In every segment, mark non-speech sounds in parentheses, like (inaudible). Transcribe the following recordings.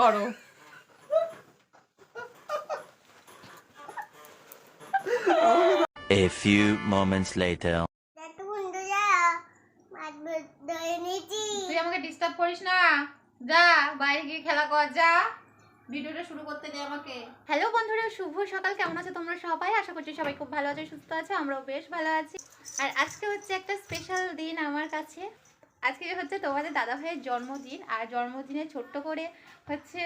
করো। A few moments later. তুই আমাকে ডিস্টার্ব করিস না। যা বাইরে গিয়ে খেলা কর যা। ভিডিওটা শুরু করতে দে আমাকে। হ্যালো বন্ধুরা শুভ সকাল। কেমন আছো তোমরা সবাই? আশা করছি সবাই খুব ভালো আছো সুস্থ আছো আমরাও বেশ ভালো আছি। আর আজকে হচ্ছে একটা স্পেশাল দিন আমার কাছে। আজকে হচ্ছে তোমাদের দাদা ভাইয়ের জন্মদিন, আর জন্মদিনে ছোট্ট করে হচ্ছে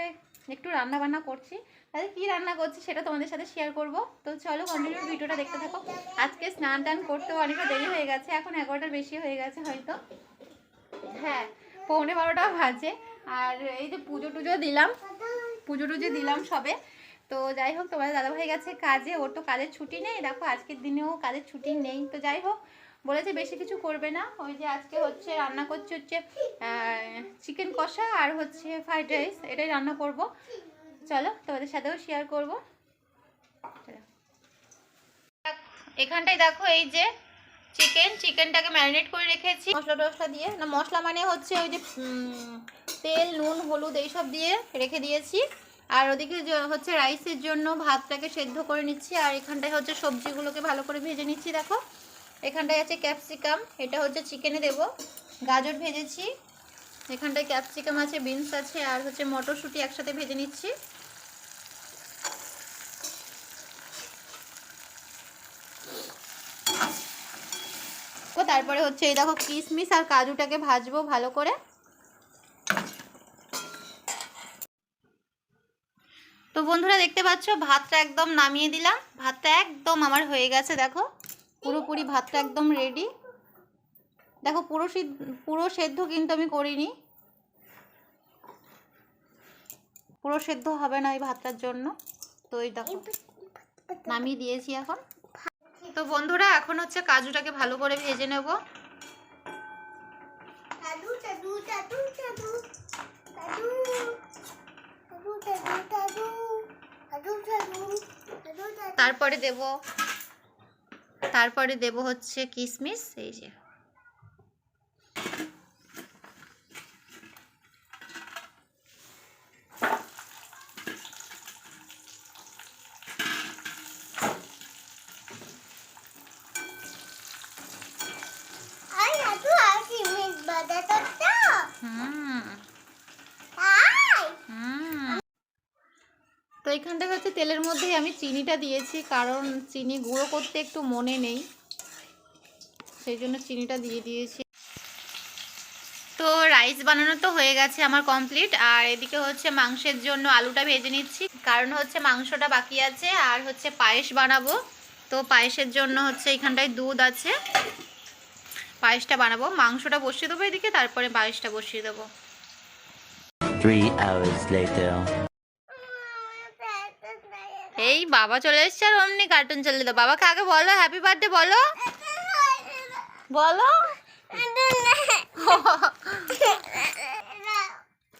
একটু রান্না বান্না করছি। তাহলে কি রান্না করছি সেটা তোমাদের সাথে শেয়ার করব। তো চলো কন্টিনিউ ভিডিওটা দেখতে থাকো। আজকে স্নান টান করতেও অনেকটা দেরি হয়ে গেছে, এখন এগারোটার বেশি হয়ে গেছে হয়তো। হ্যাঁ পৌনে বারোটা বাজে, আর এই যে পুজো টুজো দিলাম, পুজো টুজো দিলাম সবে। তো যাই হোক, তোমাদের দাদাভাই গেছে কাজে, ওর তো কাজের ছুটি নেই। দেখো, আজকের দিনেও কাজের ছুটি নেই। তো যাই হোক বলেছে বেশি কিছু করবে না। ওই যে আজকে হচ্ছে রান্না করছে হচ্ছে চিকেন কষা আর হচ্ছে ফ্রাইড রাইস এটাই রান্না করব। চলো তোমাদের সাথেও শেয়ার করব। এখানটায় দেখো এই যে চিকেন চিকেনটাকে ম্যারিনেট করে রেখেছি। মশলা টসলা দিয়ে, না, মশলা মানে হচ্ছে ওই যে তেল, নুন, হলুদ এইসব দিয়ে রেখে দিয়েছি। আর ওদিকে হচ্ছে রাইসের জন্য ভাতটাকে সেদ্ধ করে নিচ্ছি। আর এখানটায় হচ্ছে সবজিগুলোকে ভালো করে ভেজে নিচ্ছি, দেখো। এখানটায় আছে ক্যাপসিকাম, এটা হচ্ছে চিকেনে দেব। গাজর ভেজেছি, এখানটায় ক্যাপসিকাম আছে, বিনস আছে, আর হচ্ছে মটরশুঁটি একসাথে ভেজে নিচ্ছি। তারপরে হচ্ছে এই দেখো কিশমিশ আর কাজুটাকে ভাজবো ভালো করে। তো বন্ধুরা দেখতে পাচ্ছ, ভাতটা একদম নামিয়ে দিলাম, ভাতটা একদম আমার হয়ে গেছে, দেখো। পুরোপুরি ভাতটা একদম রেডি দেখো পুরো পুরো সেদ্ধ কিন্তু আমি করিনি পুরো সেদ্ধ হবে না এই ভাতটার জন্য তো এই দেখো নামিয়ে দিয়েছি এখন তো বন্ধুরা এখন হচ্ছে কাজুটাকে ভালো করে ভেজে নেব তারপরে দেব তারপরে দেব হচ্ছে কিশমিশ এই যে আই দাদু আসি মিট বাদা তো হুম আই হুম তো এখানটা হচ্ছে তেলের মধ্যে আমি চিনিটা দিয়েছি, কারণ চিনি গুঁড়ো করতে একটু মনে নেই। সেই জন্য চিনিটা দিয়ে দিয়েছি। তো রাইস বানানো তো হয়ে গেছে আমার কমপ্লিট, আর এদিকে হচ্ছে মাংসের জন্য আলুটা ভেজে নিচ্ছি। কারণ হচ্ছে মাংসটা বাকি আছে, আর হচ্ছে পায়েস বানাবো। তো পায়েসের জন্য হচ্ছে এখানটায় দুধ আছে। পায়েসটা বানাবো। মাংসটা বসিয়ে দেবো এদিকে, তারপরে পায়েসটা বসিয়ে দেবো. এই বাবা চলে এসছে আর অমনি কার্টুন চলে দাও বাবাকে আগে বলো হ্যাপি বার্থডে বলো। বলো।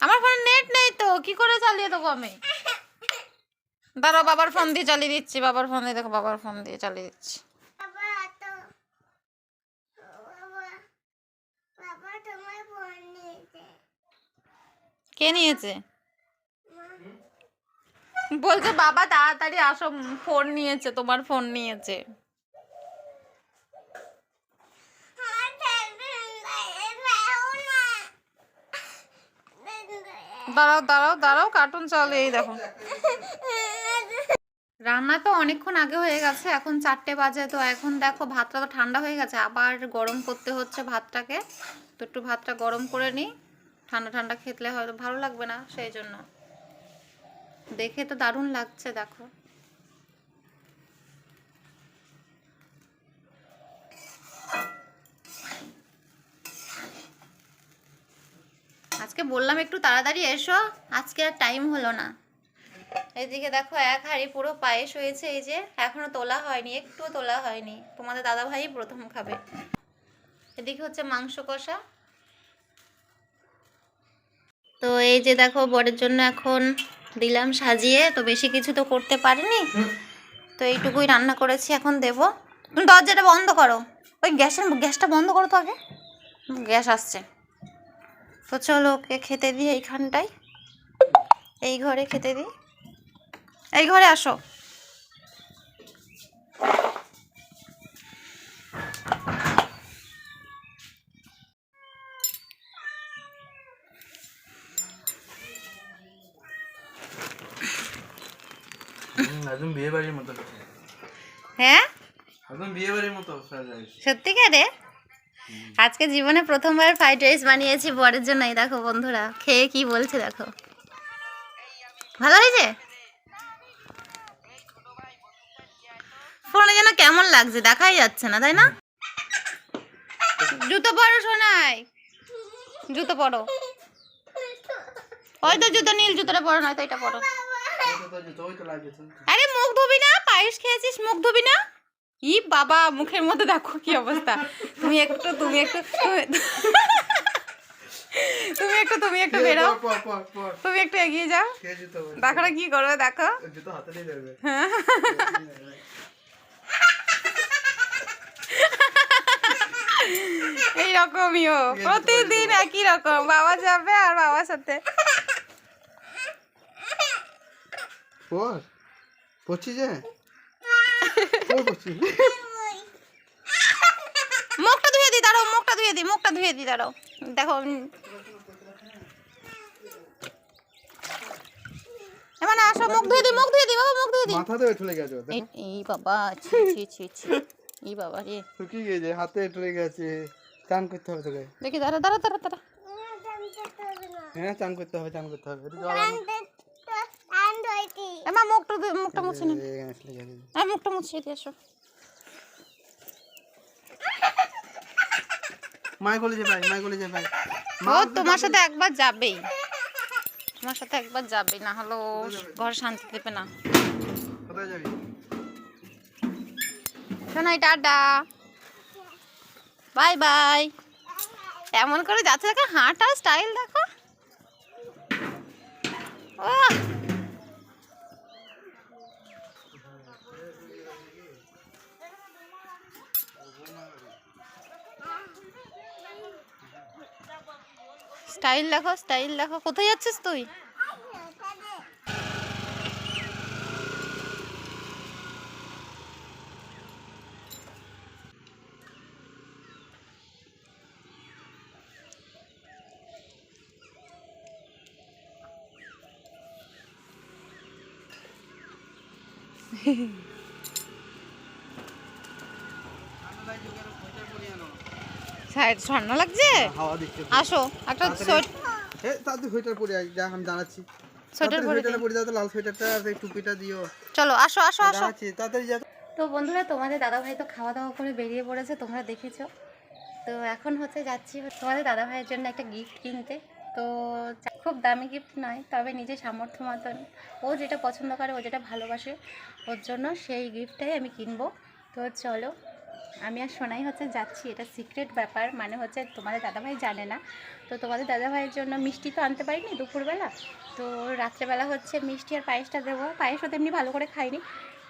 আমার ফোনে নেট নেই তো, কি করে চালিয়ে দেবো আমি? দাঁড়াও, বাবার ফোন দিয়ে চালিয়ে দিচ্ছি, বাবার ফোন দিয়ে দেখো, বাবার ফোন দিয়ে চালিয়ে দিচ্ছি। কে নিয়েছে? বলছে, বাবা, তাড়াতাড়ি আসো, ফোন নিয়েছে, তোমার ফোন নিয়েছে। দাঁড়াও দাঁড়াও দাঁড়াও কার্টুন চলে, এই দেখো। রান্না তো অনেকক্ষণ আগে হয়ে গেছে, এখন চারটে বাজে, তো এখন দেখো ভাতটা তো ঠান্ডা হয়ে গেছে, আবার গরম করতে হচ্ছে ভাতটাকে। তো একটু ভাতটা গরম করে নিই, ঠান্ডা ঠান্ডা খেতলে হয়তো ভালো লাগবে না, সেই জন্য। দেখে তো দারুণ লাগছে, দেখো। আজকে বললাম একটু তাড়াতাড়ি এসো, আজকে আর টাইম হলো না। এদিকে দেখো এক হাঁড়ি পুরো পায়েস হয়েছে, এই যে এখনও তোলা হয়নি একটুও তোলা হয়নি। তোমাদের দাদা ভাই প্রথম খাবে। এদিকে হচ্ছে মাংস কষা। তো এই যে দেখো, বরের জন্য এখন দিলাম সাজিয়ে, তো বেশি কিছু তো করতে পারিনি। তো এইটুকুই রান্না করেছি, এখন দেব। তুমি দরজাটা বন্ধ করো। ওই গ্যাসের গ্যাসটা বন্ধ করো তো আগে। গ্যাস আসছে। তো চলো ওকে খেতে দিই এইখানটায়। এই ঘরে খেতে দিই। এই ঘরে আসো। একদম বিয়ে বাড়ির মতো হ্যাঁ? একদম বিয়ে বাড়ির মতো সত্যিকারে আজকে জীবনে প্রথমবার ফ্রাইড রাইস বানিয়েছি বরের জন্য। এই দেখো বন্ধুরা খেয়ে কি বলছে দেখো। ভালো হয়েছে? ফোনে যেন কেমন লাগছে দেখাই যাচ্ছে না তাই না? জুতো পরো শোনাই জুতো পরো। ওই তো জুতো নীল জুতোটা পরো নয় তো এটা পরো। আরে মুখ ধুবি না পায়েস খেয়েছিস মুখ ধুবি না? ই বাবা মুখের মধ্যে দেখো কি অবস্থা। তুমি একটু তুমি একটু তুমি- একটু তুমি একটু বেরো। তুমি একটু এগিয়ে যাও। দেখো না কি করবে দেখো। হাতে এইরকমই ও। প্রতিদিন একই রকম বাবা যাবে আর বাবার সাথে। পর? পড়ছি যে মুখটা ধুয়ে দিই দাঁড়াও মুখটা ধুয়ে দিই মুখটা ধুয়ে দিই দাঁড়াও। দেখো উম। এবার আসো মুখ ধুয়ে দিই মুখ ধুয়ে দিই বাবা মুখ ধুয়ে দিই মাথা ঠুলে গেছে এই বাবা ছি ছি ছি ছি। এই বাবা রে। শুকিয়ে গেছে হাতে গেছে। চান করতে হবে তোকে। দেখি দাঁড়া দাঁড়া দাঁড়া দাঁড়া। হ্যাঁ চান করতে হবে চান করতে হবে। এমা মুখটা মুখটা মুছে নিন। আমি মুখটা মুছিয়ে দিয়ে আসো। মায় গলে যে ভাই মায় গলে যে ভাই ও তোমার সাথে একবার যাবেই। তোমার সাথে একবার যাবেই না হলো ঘর শান্তি দেবে না। কোথায় যাবি? শোনাই টাটা। Bye bye. এমন করে যাচ্ছে দেখো হাঁটা স্টাইল দেখো। আহ! স্টাইল দেখো স্টাইল দেখো কোথায় যাচ্ছিস তুই? সাইড ঠান্ডা লাগছে? হাওয়া দিচ্ছে আসো একটা সোয়েট এ তাতে সোয়েটার পরে আই যা আমি জানাচ্ছি। সোয়েটার পরে সোয়েটারটা পরে যাও তো লাল সোয়েটারটা আর এই টুপিটা দিও। চলো আসো আসো আসো। তাড়াতাড়ি তো বন্ধুরা তোমাদের দাদাভাই তো খাওয়া দাওয়া করে বেরিয়ে পড়েছে তোমরা দেখেছ। তো এখন হচ্ছে যাচ্ছি তোমাদের দাদাভাইয়ের জন্য একটা গিফট কিনতে। তো খুব দামি গিফট নয় তবে নিজের সামর্থ্য মতন। ও যেটা পছন্দ করে ও যেটা ভালোবাসে ওর জন্য সেই গিফটটাই আমি কিনবো। তো চলো আমি আর শোনাই হচ্ছে যাচ্ছি, এটা সিক্রেট ব্যাপার মানে হচ্ছে তোমাদের দাদাভাই জানে না। তো তোমাদের দাদাভাইয়ের জন্য মিষ্টি তো আনতে পারিনি দুপুরবেলা। তো রাত্রেবেলা হচ্ছে মিষ্টি আর পায়েসটা দেবো। পায়েসও তেমনি ভালো করে খাইনি।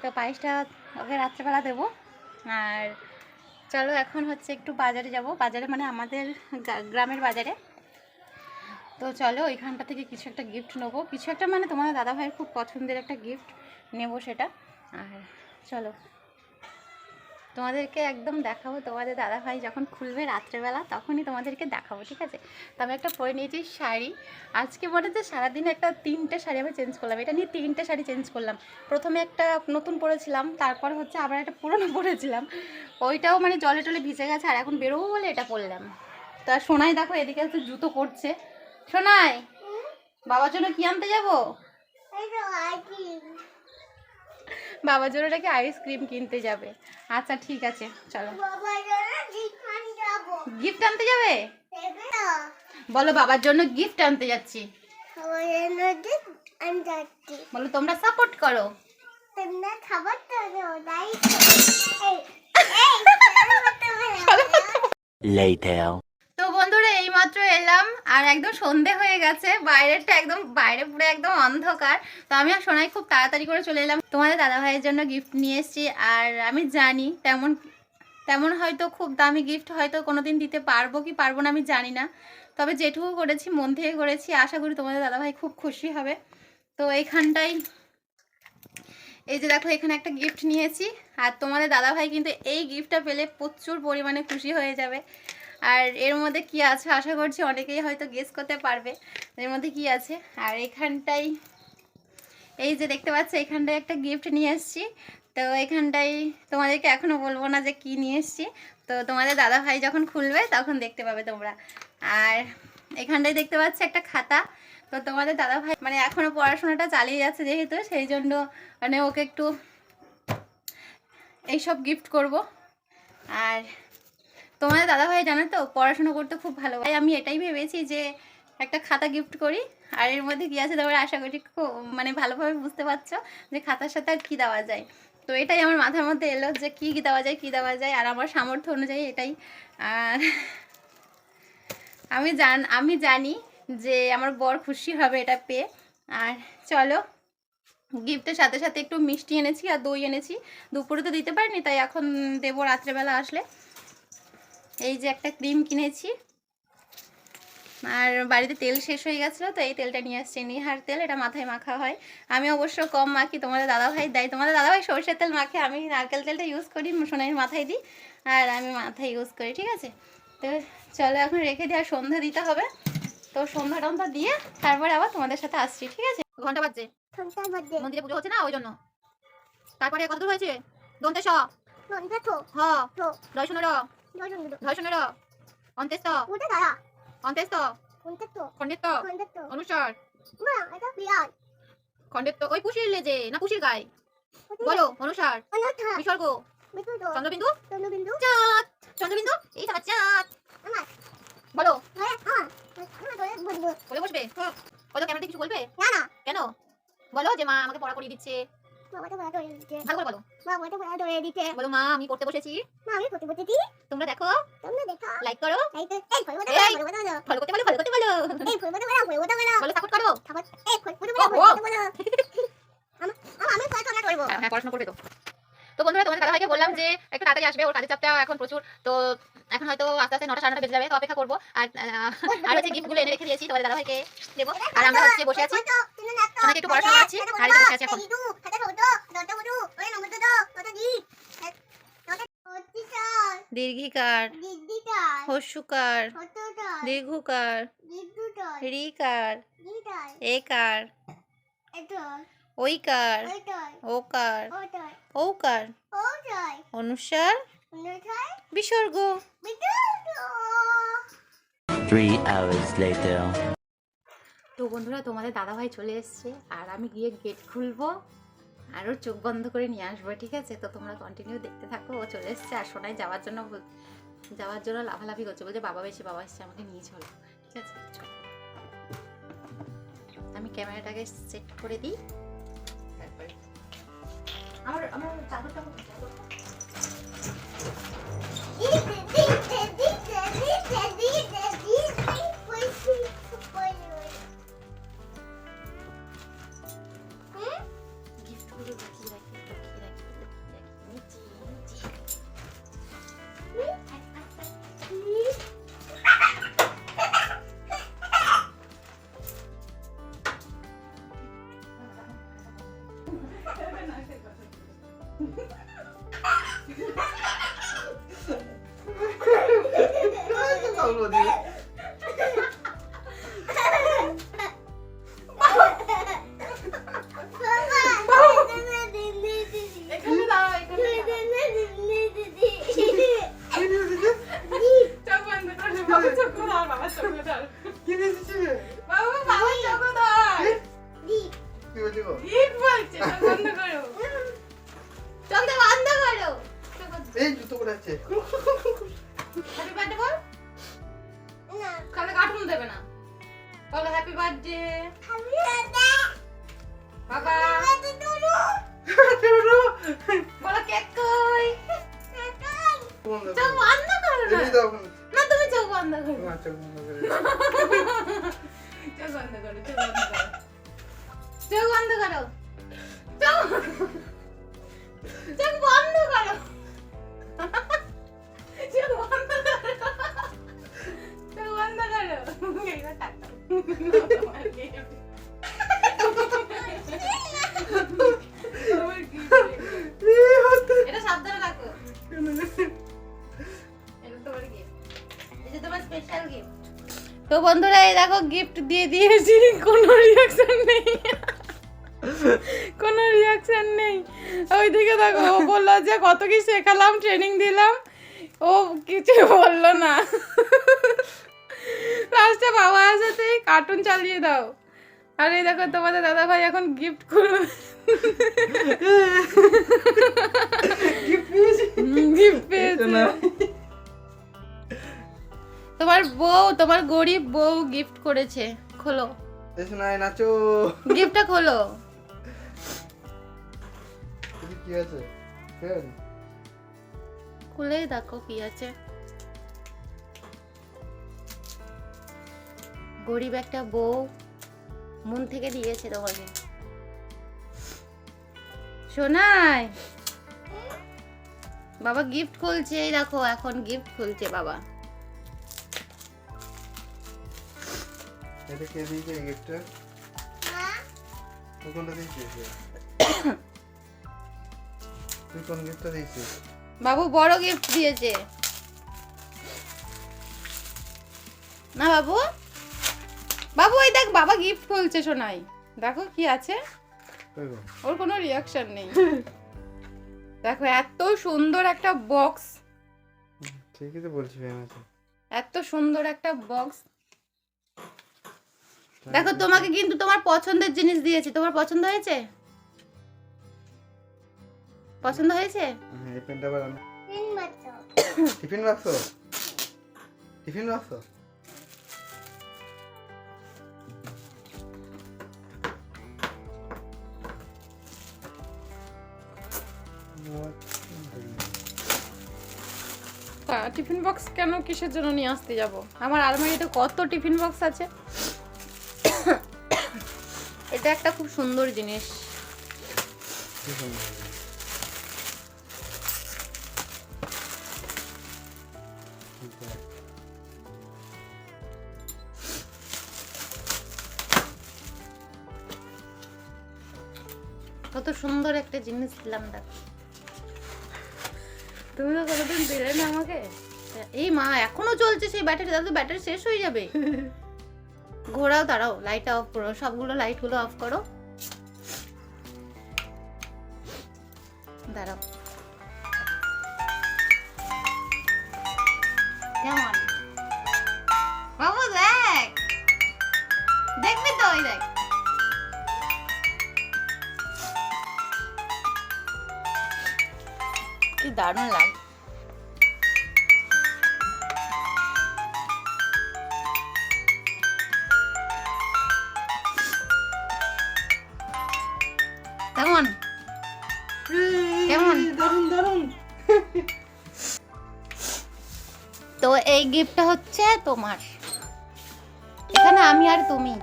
তো পায়েসটা ওকে রাত্রেবেলা দেবো। আর চলো এখন হচ্ছে একটু বাজারে যাব। বাজারে মানে আমাদের গ্রামের বাজারে। তো চলো ওইখানটা থেকে কিছু একটা গিফট নেব। কিছু একটা মানে তোমাদের দাদাভাইয়ের খুব পছন্দের একটা গিফট নেব সেটা। আর চলো। তোমাদেরকে একদম দেখাবো। তোমাদের দাদাভাই যখন খুলবে রাত্রেবেলা, তখনই তোমাদেরকে দেখাবো, ঠিক আছে? তো আমি একটা পরে নিয়েছি শাড়ি। আজকে মনে হচ্ছে সারাদিন একটা তিনটে শাড়ি আমি চেঞ্জ করলাম। এটা নিয়ে তিনটে শাড়ি চেঞ্জ করলাম। প্রথমে একটা নতুন পরেছিলাম, তারপর হচ্ছে আবার একটা পুরনো পরেছিলাম। ওইটাও মানে জলে টলে ভিজে গেছে, আর এখন বেরোবো বলে এটা পরলাম। তা সোনাই দেখো, এদিকে হচ্ছে জুতো করছে সোনাই, বাবার জন্য কি আনতে যাব? বাবার জন্য নাকি আইসক্রিম কিনতে যাবে আচ্ছা ঠিক আছে চলো গিফট আনতে যাবে বলো বাবার জন্য গিফট আনতে যাচ্ছি বলো তোমরা সাপোর্ট করো খাবার তো বন্ধুরা, এইমাত্র এলাম আর একদম সন্ধে হয়ে গেছে। বাইরেটা একদম, বাইরে পুরো একদম অন্ধকার। তো আমি আর সোনাই খুব তাড়াতাড়ি করে চলে এলাম। তোমাদের দাদা ভাইয়ের জন্য গিফট নিয়ে এসেছি আর আমি জানি তেমন তেমন হয়তো খুব দামি গিফট হয়তো কোনো দিন দিতে পারব কি পারব না আমি জানি না। তবে যেটুকু করেছি, মন থেকে করেছি। আশা করি তোমাদের দাদাভাই খুব খুশি হবে। তো এইখানটাই, এই যে দেখো, এখানে একটা গিফট নিয়েছি। আর তোমাদের দাদাভাই কিন্তু এই গিফটটা পেলে প্রচুর পরিমাণে খুশি হয়ে যাবে। আর এর মধ্যে কি আছে? আশা করছি অনেকেই হয়তো গেস করতে পারবে। এর মধ্যে কি আছে? আর এখানটাই এই যে দেখতে পাচ্ছ, এখানটায় একটা গিফট নিয়ে এসেছি। তো এখানটাই তোমাদেরকে এখনও বলব না যে কি নিয়ে এসেছি। তো তোমাদের দাদা ভাই যখন খুলবে, তখন দেখতে পাবে তোমরা। আর এখানটায় দেখতে পাচ্ছ একটা খাতা। তো তোমাদের দাদা ভাই মানে এখনও পড়াশোনাটা চালিয়ে যাচ্ছে যেহেতু, সেই জন্য মানে ওকে একটু এইসব গিফট করব। আর তোমাদের দাদা ভাই জানো তো, পড়াশোনা করতে খুব ভালো তাই আমি এটাই ভেবেছি যে একটা খাতা গিফট করি। আর এর মধ্যে কী আছে তোমরা আশা করি খুব মানে ভালোভাবে বুঝতে পারছ যে খাতার সাথে আর কী দেওয়া যায়। তো এটাই আমার মাথার মধ্যে এলো যে কী কী দেওয়া যায়, কী দেওয়া যায়, আর আমার সামর্থ্য অনুযায়ী এটাই। আর আমি জান, আমি জানি যে আমার বর খুশি হবে এটা পেয়ে। আর চলো গিফটের সাথে সাথে একটু মিষ্টি এনেছি আর দই এনেছি। দুপুরে তো দিতে পারিনি, তাই এখন দেবো রাত্রেবেলা আসলে। এই যে একটা ক্রিম কিনেছি। আর বাড়িতে তেল শেষ হয়ে গেছিল তো এই তেলটা নিয়ে আসছি। নিহার তেল এটা মাথায় মাখা হয়। আমি অবশ্য কম মাখি তোমাদের দাদাভাই দেয়। তোমাদের দাদাভাই সরষের তেল মাখে আমি নারকেল তেলটা ইউজ করি সোনাইয়ের মাথায় দিই আর আমি মাথায় ইউজ করি ঠিক আছে? তো চলো এখন রেখে দিয়ে আর সন্ধ্যা দিতে হবে। তো সন্ধ্যা টন্ধ্যা দিয়ে তারপরে আবার তোমাদের সাথে আসছি ঠিক আছে? ঘণ্টা বাজছে। মন্দিরে পুজো হচ্ছে না ওই জন্য। তারপরে কত দূর হয়েছে? দন্তে স নন্টা তো হ তো দয় র দজন দুটো ধয় শূন্য র অন্তেস্ত ওটা দাঁড়া অন্তেস্ত কোনটা তো খন্ডিত কোনটা তো অনুসার মা এটা বিরাট খন্ডিত ওই পুষির লেজে না পুষির গায়ে বলো অনুসার অনথা বিসর্গ বিটু তো চন্দ্রবিন্দু চন্দ্রবিন্দু চাঁদ চন্দ্রবিন্দু এই আমার চাঁদ আমার বলো আমার তোরে বলব বলে বসবে বলো ক্যামেরাতে কিছু বলবে না না কেন বলো যে মা আমাকে পড়া করিয়ে দিচ্ছে বাবাটা বড় করে দিতে ভালো করে বলো। বাবাটা বড় করে দিতে বলো মা আমি পড়তে বসেছি। মা আমি করতে করতে তোমরা দেখো। তোমরা দেখা। লাইক করো। এই তো এই ফলবটা এই। ফলবটা ফলো করতে বলো ফলো করতে বলো। এই ফলবটা বড় ফলবটা বড় বলো। সাপোর্ট করো। খাবার এই ফলবটা বড় ওহো। ফলবটা বড় আমার আমি পড়াশোনা করব। হ্যাঁ পড়াশোনা করবে তো। তো বন্ধুরা তোমাদের দাদাভাইকে বললাম যে একটু তাড়াতাড়ি আসবে ওর কাজের চাপটা এখন প্রচুর। তো এখন হয়তো আস্তে আস্তে নটা সাড়ে নটা বেজে যাবে তো অপেক্ষা করব। আর আর হচ্ছে গিফটগুলো এনে রেখে দিয়েছি তোমাদের দাদাভাইকে দেবো। আর আমরা হচ্ছে বসে আছি। একটু পড়াশোনা আর বসে আছি এখন দিদু হাতে ছোট দত বড় ওই নম্বর তো কত দি কত অতিশার দিদিটা হস্যুকার দীর্ঘকার রিকার একার ওইকার ওকার ওটা ঔকার। ওটা অনুসার বিসর্গ। বিটু Three hours later. তো বন্ধুরা তোমাদের দাদাভাই চলে এসছে আর আমি গিয়ে গেট খুলবো। আর ওর চোখ বন্ধ করে নিয়ে আসব, ঠিক আছে? তো তোমরা কন্টিনিউ দেখতে থাকো, ও চলে এসছে আর সোনাই যাওয়ার জন্য যাওয়ার জন্য লাফালাফি করছে, বলছে বাবা এসে, বাবা এসছে, আমাকে নিয়ে চলো, ঠিক আছে? আমি ক্যামেরাটাকে সেট করে দিই। তারপরে আমার আমার চাদরটা জুতো পরে আছে। হ্যাপি বার্থডে বল। কালে কার্টুন দেবে না। বলো হ্যাপি বার্থডে বাবা। বলো কেক কই। চোখ বন্ধ করো না। না তুমি চোখ বন্ধ করো। না চোখ বন্ধ করে। চোখ বন্ধ করো চোখ বন্ধ করো। চোখ বন্ধ করো। চোখ চোখ বন্ধ করো। তো বন্ধুরা, এই দেখো গিফট দিয়ে দিয়েছি। কোনো রিয়াকশন নেই। কোনো রিয়াকশন নেই। ওইদিকে দেখো, ও বলল যে, কত কি শেখালাম ট্রেনিং দিলাম। ও কিছু বলল না। লাস্টে বাবা আসাতেই কার্টুন চালিয়ে দাও। আর দেখো তোমাদের দাদা ভাই এখন গিফট করবে। গিফট পেয়েছে? তোমার বউ তোমার গরিব বউ গিফট করেছে। খোলো। এসো না নাচো। গিফটটা খোলো। কি আছে? খুলেই দেখো কি আছে। গরিব একটা বউ মন থেকে দিয়েছে তোমাকে। শোনাই বাবা গিফট খুলছে এই দেখো এখন গিফট খুলছে বাবা। এটা কে দিয়েছে গিফটটা তুই কোনটা দিয়েছিস? তুই কোন গিফটটা দিয়েছিস? বাবু বড় গিফট দিয়েছে। না বাবু? বাবু এই দেখ বাবা গিফট খুলছে শোনাই দেখো কি আছে। ওর কোনো রিয়াকশন নেই। দেখো এত সুন্দর একটা বক্স ঠিকই তো বলছি এত সুন্দর একটা বক্স দেখো তোমাকে কিন্তু তোমার পছন্দের জিনিস দিয়েছি। তোমার পছন্দ হয়েছে? পছন্দ হয়েছে? হ্যাঁ এই পেনটা আবার আনো। তিন টিফিন বাক্স টিফিন বাক্স টিফিন বক্স কেন কিসের জন্য নিয়ে আসতে যাব? আমার আলমারিতে কত টিফিন বক্স আছে? এটা একটা খুব সুন্দর জিনিস। কত সুন্দর একটা জিনিস দিলাম দেখ। তুমি তো কোনোদিন দিলে না আমাকে? এই মা এখনও চলছে সেই ব্যাটারি দাদু ব্যাটারি শেষ হয়ে যাবে। (laughs) ঘোরাও দাঁড়াও লাইট অফ করো সবগুলো লাইটগুলো অফ করো। দাঁড়াও। কেমন বাবু দেখ। দেখবি তো ওই দেখ। কি দারুণ লাগে কেমন? কেমন? দারুণ দারুণ তো এই গিফটটা হচ্ছে তোমার। এখানে আমি আর তুমি।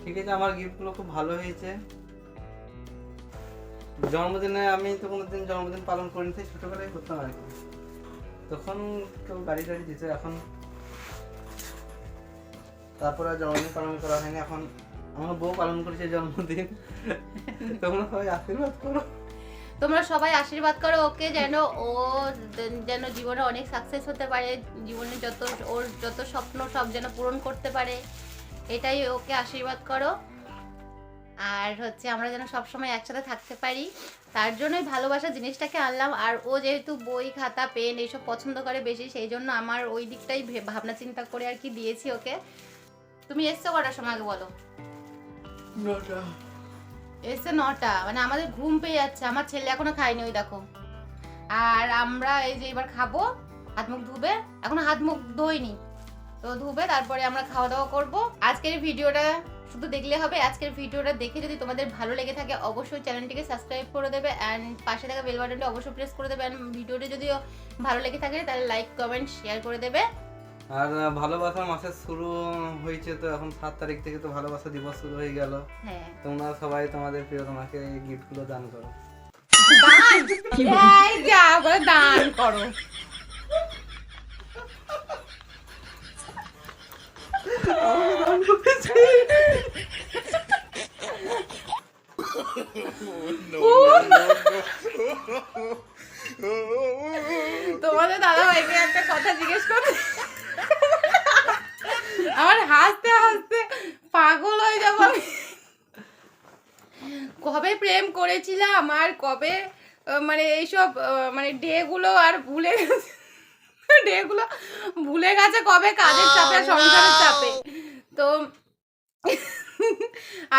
ঠিক আছে আমার গিফটগুলো খুব ভালো হয়েছে। জন্মদিনে আমি তো কোনোদিন জন্মদিন পালন করিনি তাই ছোটবেলায় করতাম আর কি। তখন কেউ গাড়ি টাড়ি দিত এখন তারপরে জন্মদিন পালন করা হয়নি এখন আমার বউ পালন করেছে জন্মদিন। (laughs) তোমরা সবাই আশীর্বাদ করো। তোমরা সবাই আশীর্বাদ করো ওকে যেন ও যেন জীবনে অনেক সাকসেস হতে পারে জীবনে যত ওর যত স্বপ্ন সব যেন পূরণ করতে পারে। এটাই ওকে আশীর্বাদ করো। আর হচ্ছে আমরা যেন সবসময় একসাথে থাকতে পারি। তার জন্যই ভালোবাসা জিনিসটাকে আনলাম। আর ও যেহেতু বই খাতা পেন এইসব পছন্দ করে বেশি সেই জন্য আমার ওই দিকটাই ভাবনা চিন্তা করে আর কি দিয়েছি ওকে। তুমি এসছো কটার সময় আগে বলো? এসে নটা। মানে আমাদের ঘুম পেয়ে যাচ্ছে। আমার ছেলে এখনও খায়নি ওই দেখো। আর আমরা এই যে এবার খাব হাত মুখ ধুবে। এখনও হাত মুখ ধোয়নি। তো ধুবে তারপরে আমরা খাওয়া দাওয়া করব। আজকের ভিডিওটা শুধু দেখলে হবে আজকের ভিডিওটা দেখে যদি তোমাদের ভালো লেগে থাকে অবশ্যই চ্যানেলটিকে সাবস্ক্রাইব করে দেবে অ্যান্ড পাশে থাকা বেল বাটনটা অবশ্যই প্রেস করে দেবে অ্যান্ড ভিডিওটা যদি ভালো লেগে থাকে তাহলে লাইক কমেন্ট শেয়ার করে দেবে। আর আহ, ভালোবাসার মাসের শুরু হয়েছে তো এখন সাত তারিখ থেকে তো ভালোবাসা দিবস শুরু হয়ে গেল। হ্যাঁ। তোমরা সবাই তোমাদের প্রিয় তোমাকে এই গিফটগুলো দান করো। দান করো। তোমাদের দাদা ভাইকে একটা কথা জিজ্ঞেস করতে আমার হাসতে হাসতে পাগল হয়ে যাব কবে প্রেম করেছিলাম আর কবে মানে এইসব মানে ডেগুলো আর ভুলে গেছে। ডেগুলো ভুলে গেছে কবে কাজের চাপে সংসারের চাপে। তো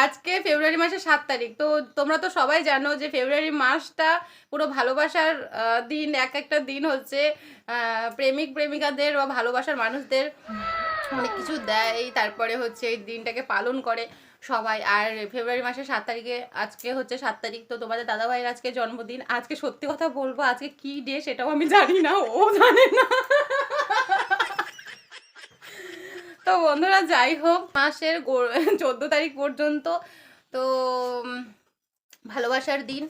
আজকে ফেব্রুয়ারি মাসের সাত তারিখ। তো তোমরা তো সবাই জানো যে ফেব্রুয়ারি মাসটা পুরো ভালোবাসার দিন এক একটা দিন হচ্ছে আহ, প্রেমিক প্রেমিকাদের বা ভালোবাসার মানুষদের অনেক কিছু দেয়। তারপরে হচ্ছে এই দিনটাকে পালন করে। সবাই। আর ফেব্রুয়ারি মাসের সাত তারিখে আজকে হচ্ছে সাত তারিখ তো তোমাদের দাদাভাইয়ের আজকে জন্মদিন। আজকে সত্যি কথা বলব আজকে কি ডে সেটাও আমি জানি না ও জানে না। তো বন্ধুরা যাই হোক মাসের চোদ্দ তারিখ পর্যন্ত তো ভালোবাসার দিন।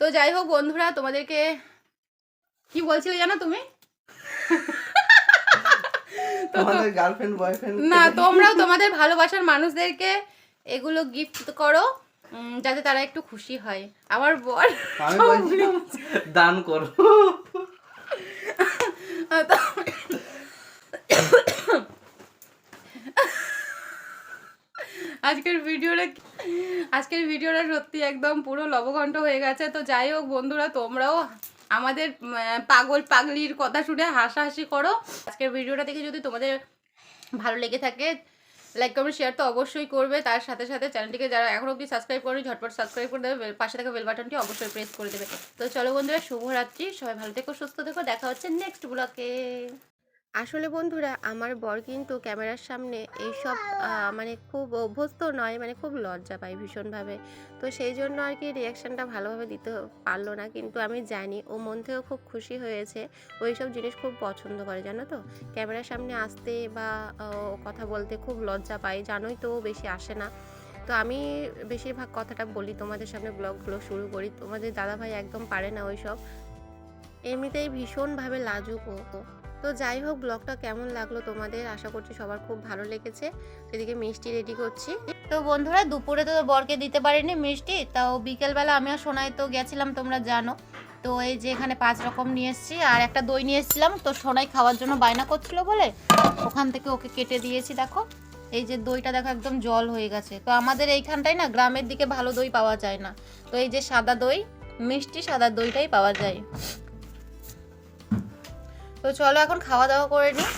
তো যাই হোক বন্ধুরা তোমাদেরকে কি বলছিলে জানো তুমি? (laughs) তো তো- তোমাদের গার্লফ্রেন্ড বয়ফ্রেন্ড না তোমরাও তোমাদের ভালোবাসার মানুষদেরকে এগুলো গিফট করো যাতে তারা একটু খুশি হয়। আমার বর দান করো। আজকের ভিডিওটা আজকের ভিডিওটা সত্যি একদম পুরো লবঘণ্ট হয়ে গেছে। তো যাই হোক বন্ধুরা তোমরাও আমাদের পাগল পাগলির কথা শুনে হাসাহাসি করো। আজকের ভিডিওটা দেখে যদি তোমাদের ভালো লেগে থাকে লাইক কমেন্ট শেয়ার তো অবশ্যই করবে। তার সাথে সাথে চ্যানেলটিকে যারা এখন অবধি সাবস্ক্রাইব করেনি, ঝটপট সাবস্ক্রাইব করে দেবে, পাশে থাকা বেল বাটনটি অবশ্যই প্রেস করে দেবে। তো চলো বন্ধুরা, শুভরাত্রি। সবাই ভালো থেকো, সুস্থ থেকো। দেখা হচ্ছে নেক্সট ব্লকে আসলে বন্ধুরা, আমার বর কিন্তু ক্যামেরার সামনে এইসব মানে খুব অভ্যস্ত নয় মানে খুব লজ্জা পায় ভীষণভাবে। তো সেই জন্য আর কি রিয়াকশানটা ভালোভাবে দিতে পারল না। কিন্তু আমি জানি ও মন থেকেও খুব খুশি হয়েছে। ওই সব জিনিস খুব পছন্দ করে, জানো তো? ক্যামেরার সামনে আসতে বা কথা বলতে খুব লজ্জা পায়। জানোই তো বেশি আসে না। তো আমি বেশিরভাগ কথাটা বলি তোমাদের সামনে ব্লগগুলো শুরু করি। তোমাদের দাদাভাই একদম পারে না ওই সব এমনিতেই ভীষণভাবে লাজুক ও। তো যাই হোক, ব্লগটা কেমন লাগল তোমাদের? আশা করছি সবার খুব ভালো লেগেছে। সেদিকে মিষ্টি রেডি করছি। তো বন্ধুরা, দুপুরে তো বরকে দিতে পারিনি মিষ্টি, তাও বিকেলবেলা আমিও সোনায় তো গেছিলাম, তোমরা জানো। তো এই যে এখানে পাঁচ রকম নিয়ে এসেছি, আর একটা দই নিয়ে এসেছিলাম। তো সোনাই খাওয়ার জন্য বায়না করছিল বলে ওখান থেকে ওকে কেটে দিয়েছি, দেখো। এই যে দইটা দেখো, একদম জল হয়ে গেছে। তো আমাদের এইখানটায় না, গ্রামের দিকে ভালো দই পাওয়া যায় না। তো এই যে সাদা দই, মিষ্টি সাদা দইটাই পাওয়া যায়। তো চলো এখন খাওয়া দাওয়া করে নিই।